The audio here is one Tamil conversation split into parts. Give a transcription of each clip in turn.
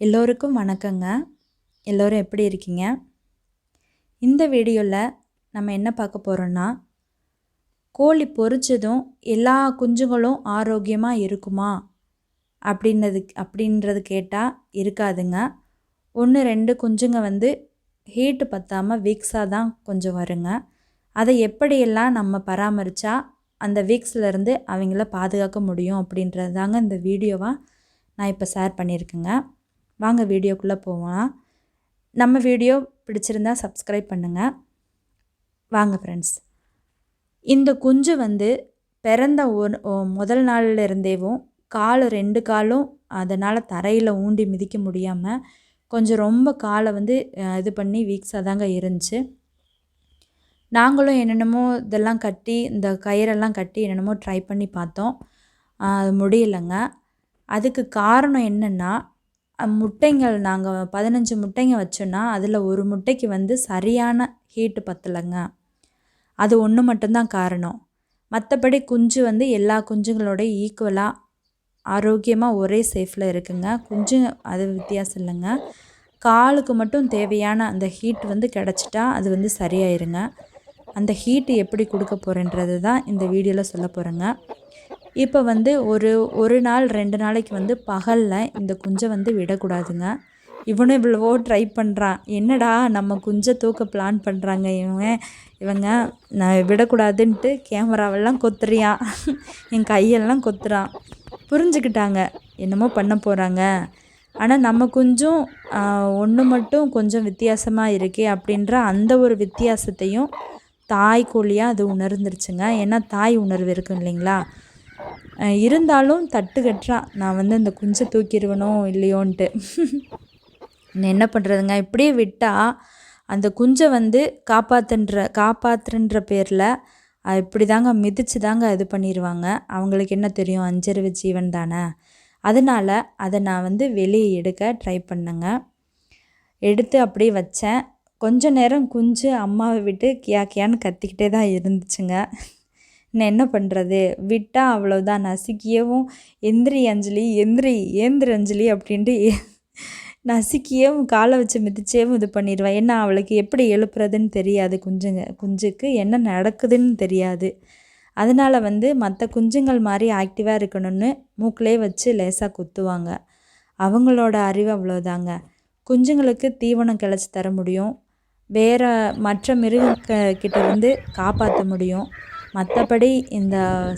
எல்லோருக்கும் வணக்கங்க. எல்லோரும் எப்படி இருக்கீங்க? இந்த வீடியோவில் நம்ம என்ன பார்க்க போகிறோன்னா கோழி பொறிச்சதும் எல்லா குஞ்சுகளும் ஆரோக்கியமாக இருக்குமா? அப்படின்னது அப்படின்றது கேட்டால் இருக்காதுங்க. ஒன்று ரெண்டு குஞ்சுங்க வந்து ஹீட்டு பற்றாமல் வீக்ஸாக தான் கொஞ்சம் வருங்க. அதை எப்படியெல்லாம் நம்ம பராமரித்தா அந்த வீக்ஸ்லேருந்து அவங்கள பாதுகாக்க முடியும் அப்படின்றது தாங்க இந்த வீடியோவாக நான் இப்போ ஷேர் பண்ணியிருக்கேங்க. வாங்க வீடியோக்குள்ளே போவோம். நம்ம வீடியோ பிடிச்சிருந்தா சப்ஸ்கிரைப் பண்ணுங்கள் வாங்க ஃப்ரெண்ட்ஸ் இந்த குஞ்சு வந்து பிறந்த ஒரு ஒ- முதல் நாளில் இருந்தேவும் கால் ரெண்டு காலும் அதனால் தரையில் ஊண்டி மிதிக்க முடியாமல் கொஞ்சம் ரொம்ப காலை வந்து இது பண்ணி வீக்ஸாக தாங்க இருந்துச்சு. நாங்களும் என்னென்னமோ இதெல்லாம் கட்டி இந்த கயிறெல்லாம் கட்டி என்னென்னமோ ட்ரை பண்ணி பார்த்தோம். அது முடியலைங்க. அதுக்கு காரணம் என்னென்னா முட்டைங்கள் நாங்கள் பதினஞ்சு முட்டைங்க வச்சோன்னா அதில் ஒரு முட்டைக்கு வந்து சரியான ஹீட்டு பத்தலைங்க. அது ஒன்று மட்டும்தான் காரணம். மற்றபடி குஞ்சு வந்து எல்லா குஞ்சுங்களோட ஈக்குவலாக ஆரோக்கியமாக ஒரே சேஃபில் இருக்குங்க. குஞ்சு அது வித்தியாசம் இல்லைங்க. காலுக்கு மட்டும் தேவையான அந்த ஹீட் வந்து கிடச்சிட்டா அது வந்து சரியாயிருங்க. அந்த ஹீட்டு எப்படி கொடுக்க போகிறேன்றது தான் இந்த வீடியோவில் சொல்ல போகிறேங்க இப்போ வந்து ஒரு ஒரு நாள் ரெண்டு நாளைக்கு வந்து பகலில் இந்த குஞ்சை வந்து விடக்கூடாதுங்க. இவனும் இவ்வளவோ ட்ரை பண்ணுறான் என்னடா நம்ம குஞ்சை தூக்க பிளான் பண்ணுறாங்க இவங்க? இவங்க நான் விடக்கூடாதுன்ட்டு கேமராவெல்லாம் கொத்துறியான் என் கையெல்லாம் கொத்துறான் புரிஞ்சுக்கிட்டாங்க. என்னமோ பண்ண போகிறாங்க ஆனால் நம்ம கொஞ்சம் ஒன்று மட்டும் கொஞ்சம் வித்தியாசமாக இருக்கே அப்படின்ற அந்த ஒரு வித்தியாசத்தையும் தாய் கோழியாக அது உணர்ந்துருச்சுங்க. ஏன்னா தாய் உணர்வு இருக்கும் இல்லைங்களா? இருந்தாலும் தட்டு நான் வந்து அந்த குஞ்சை தூக்கிடுவனோ இல்லையோன்ட்டு. என்ன பண்ணுறதுங்க இப்படியே விட்டால் அந்த குஞ்சை வந்து காப்பாத்துன்ற காப்பாத்துன்ற பேரில் இப்படி தாங்க மிதித்து தாங்க இது பண்ணிடுவாங்க அவங்களுக்கு என்ன தெரியும்? அஞ்சறிவு ஜீவன் தானே. அதனால் அதை நான் வந்து வெளியே எடுக்க ட்ரை பண்ணேங்க. எடுத்து அப்படியே வச்சேன். கொஞ்ச நேரம் குஞ்சு அம்மாவை விட்டு கியா கியான்னு கத்திக்கிட்டே தான் இருந்துச்சுங்க. நான் என்ன பண்ணுறது விட்டால் அவ்வளோதான் நசுக்கியவும் எந்திரி அஞ்சலி எந்திரி ஏந்திரி அஞ்சலி அப்படின்ட்டு நசுக்கியவும் காலை வச்சு மிதிச்சேவும் இது பண்ணிடுவேன் ஏன்னா அவளுக்கு எப்படி எழுப்புறதுன்னு தெரியாது. குஞ்சுங்க குஞ்சுக்கு என்ன நடக்குதுன்னு தெரியாது. அதனால் வந்து மற்ற குஞ்சுங்கள் மாதிரி ஆக்டிவாக இருக்கணும்னு மூக்கிலே வச்சு லேசாக குத்துவாங்க. அவங்களோட அறிவு அவ்வளோதாங்க குஞ்சுங்களுக்கு தீவனம் கிளச்சி தர முடியும். வேறு மற்ற மிருக கிட்ட இருந்து காப்பாற்ற முடியும். மற்றபடி இந்த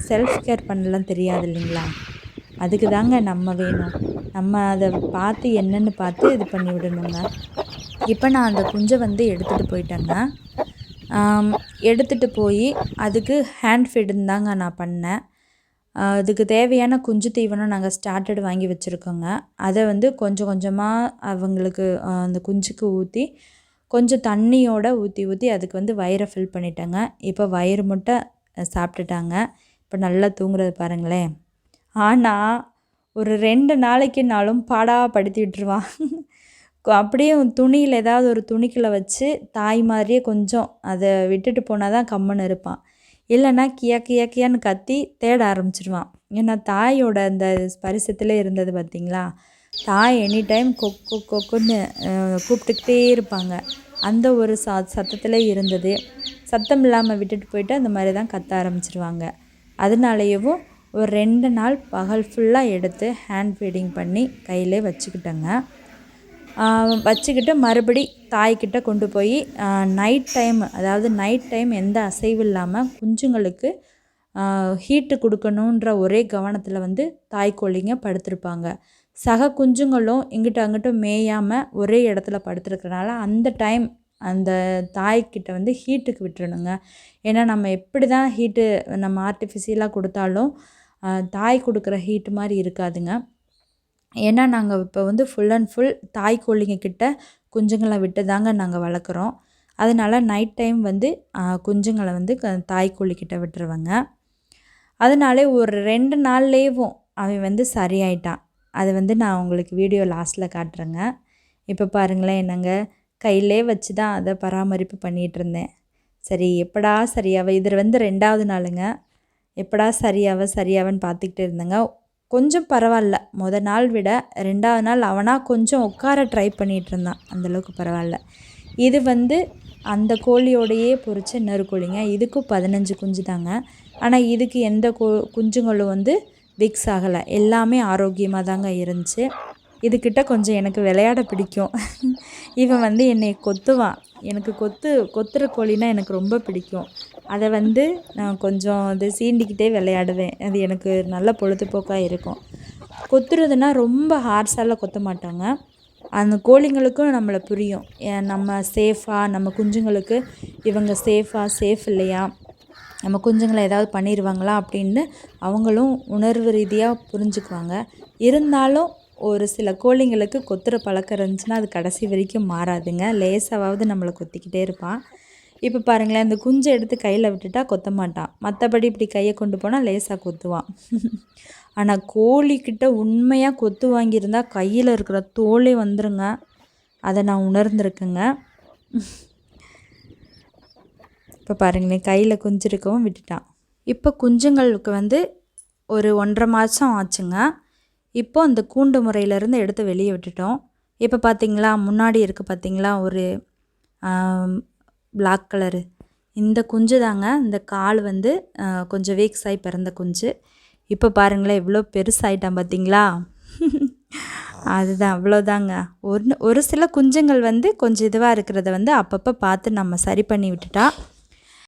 செல்ஃப் கேர் பண்ணலாம் தெரியாது இல்லைங்களா? அதுக்கு தாங்க நம்ம வேணும். நம்ம அதை பார்த்து என்னென்னு பார்த்து இது பண்ணி விடணுங்க. இப்போ நான் அந்த குஞ்சை வந்து எடுத்துகிட்டு போயிட்டேங்க. எடுத்துகிட்டு போய் அதுக்கு ஹேண்ட் ஃபீடுன்னு தாங்க நான் பண்ணேன். அதுக்கு தேவையான குஞ்சு தீவனம் நாங்கள் ஸ்டார்டட் வாங்கி வச்சுருக்கோங்க. அதை வந்து கொஞ்சம் கொஞ்சமாக அவங்களுக்கு அந்த குஞ்சுக்கு ஊற்றி கொஞ்சம் தண்ணியோடு ஊற்றி ஊற்றி அதுக்கு வந்து வயிறை ஃபில் பண்ணிட்டேங்க. இப்போ வயிறு முட்டை சாப்பிட்டுட்டாங்க. இப்போ நல்லா தூங்குறது பாருங்களேன். ஆனால் ஒரு ரெண்டு நாளைக்குனாலும் பாடாக படுத்தி விட்டுருவான். அப்படியே துணியில் ஏதாவது ஒரு துணிக்குள்ள வச்சு தாய் மாதிரியே கொஞ்சம் அதை விட்டுட்டு போனால் தான் கம்முன்னு இருப்பான். இல்லைன்னா கியா கியா கியான்னு கத்தி தேட ஆரம்பிச்சிடுவான் ஏன்னா தாயோட அந்த ஸ்பரிசத்தில் இருந்தது பார்த்தீங்களா? தாய் எனி டைம் கொக்கு கொக்குன்னு கூப்பிட்டுக்கிட்டே இருப்பாங்க. அந்த ஒரு ச சத்தத்தில் இருந்தது. சத்தம் இல்லாமல் விட்டுட்டு போயிட்டு அந்த மாதிரி தான் கத்த ஆரம்பிச்சிருவாங்க. அதனாலேயவும் ஒரு ரெண்டு நாள் பகல் ஃபுல்லாக எடுத்து ஹேண்ட் ஃபீடிங் பண்ணி கையிலே வச்சுக்கிட்டேங்க. வச்சுக்கிட்டு மறுபடி தாய்கிட்ட கொண்டு போய் நைட் டைம் அதாவது நைட் டைம் எந்த அசைவு இல்லாமல் குஞ்சுங்களுக்கு ஹீட்டு கொடுக்கணுன்ற ஒரே கவனத்தில் வந்து தாய் கோழிங்க படுத்திருப்பாங்க. சக குஞ்சுங்களும் இங்கிட்ட அங்கிட்ட மேயாமல் ஒரே இடத்துல படுத்துருக்கறனால அந்த டைம் அந்த தாய்க்கிட்ட வந்து ஹீட்டுக்கு விட்டுறணுங்க. ஏன்னா நம்ம எப்படி தான் ஹீட்டு நம்ம ஆர்டிஃபிஷியலாக கொடுத்தாலும் தாய் கொடுக்குற ஹீட்டு மாதிரி இருக்காதுங்க. ஏன்னா நாங்கள் இப்போ வந்து ஃபுல் அண்ட் ஃபுல் தாய் கோழிங்க கிட்ட குஞ்சுங்களை விட்டு தாங்க நாங்கள் வளர்க்குறோம். அதனால் நைட் டைம் வந்து குஞ்சுங்களை வந்து க- தாய் கோழிக்கிட்ட விட்டுருவேங்க. அதனாலே ஒரு ரெண்டு நாள்லேயும் அவன் வந்து சரியாயிட்டான். அது வந்து நான் உங்களுக்கு வீடியோ லாஸ்ட்டில் காட்டுறேங்க. இப்போ பாருங்களேன் என்னங்க கையிலே வச்சு தான் அதை பராமரிப்பு பண்ணிகிட்டு இருந்தேன். சரி எப்படா சரியாவ? இதில் வந்து ரெண்டாவது நாளுங்க. எப்படா சரியாவ சரியாவன்னு பார்த்துக்கிட்டு இருந்தேங்க. கொஞ்சம் பரவாயில்ல. முத நாள் விட ரெண்டாவது நாள் அவனாக கொஞ்சம் உட்கார ட்ரை பண்ணிகிட்டு இருந்தான். அந்தளவுக்கு பரவாயில்ல. இது வந்து அந்த கோழியோடையே பொரிச்ச இன்னொரு கோழிங்க. இதுக்கும் பதினஞ்சு குஞ்சு தாங்க. ஆனால் இதுக்கு எந்த கோ குஞ்சுங்களும் வந்து விக்ஸ் ஆகலை. எல்லாமே ஆரோக்கியமாக தாங்க இருந்துச்சு. இதுக்கிட்ட கொஞ்சம் எனக்கு விளையாட பிடிக்கும். இவன் வந்து என்னை கொத்துவான். எனக்கு கொத்து கொத்துற கோழினா எனக்கு ரொம்ப பிடிக்கும். அதை வந்து நான் கொஞ்சம் அது சீண்டிக்கிட்டே விளையாடுவேன். அது எனக்கு நல்ல பொழுதுபோக்காக இருக்கும். கொத்துறதுனா ரொம்ப ஹார்ஸாலாம் கொத்த மாட்டாங்க. அந்த கோழிங்களுக்கும் நம்மளை புரியும். ஏன் நம்ம சேஃபாக நம்ம குஞ்சுங்களுக்கு இவங்க சேஃபாக சேஃப் இல்லையா? நம்ம குஞ்சுங்களை ஏதாவது பண்ணிடுவாங்களா அப்படின்னு அவங்களும் உணர்வு ரீதியாக புரிஞ்சுக்குவாங்க. இருந்தாலும் ஒரு சில கோழிங்களுக்கு கொத்துற பழக்கம் இருந்துச்சுன்னா அது கடைசி வரைக்கும் மாறாதுங்க. லேசாவது நம்மளை கொத்திக்கிட்டே இருப்பான். இப்போ பாருங்களேன் இந்த குஞ்சை எடுத்து கையில் விட்டுட்டா கொத்த மாட்டான். மற்றபடி இப்படி கையை கொண்டு போனால் லேசாக கொத்துவான். ஆனால் கோழிக்கிட்ட உண்மையாக கொத்து வாங்கியிருந்தால் கையில் இருக்கிற தோலே வந்துருங்க. அதை நான் உணர்ந்திருக்கேங்க. இப்போ பாருங்களேன் கையில் குஞ்சு இருக்கவும் விட்டுட்டான். இப்போ குஞ்சுங்களுக்கு வந்து ஒரு ஒன்றரை மாதம் ஆச்சுங்க. இப்போ அந்த கூண்டு முறையிலேருந்து எடுத்து வெளியே விட்டுட்டோம். இப்போ பார்த்தீங்களா முன்னாடி இருக்குது பார்த்தீங்களா ஒரு பிளாக் கலரு இந்த குஞ்சு தாங்க இந்த கால் வந்து கொஞ்சம் வீக்ஸ் ஆகி பிறந்த குஞ்சு. இப்போ பாருங்களேன் எவ்வளோ பெருசாயிட்டான் பார்த்தீங்களா? அதுதான் அவ்வளோதாங்க. ஒரு ஒரு சில குஞ்சுங்கள் வந்து கொஞ்சம் இதுவாக இருக்கிறத வந்து அப்பப்போ பார்த்து நம்ம சரி பண்ணி விட்டுட்டா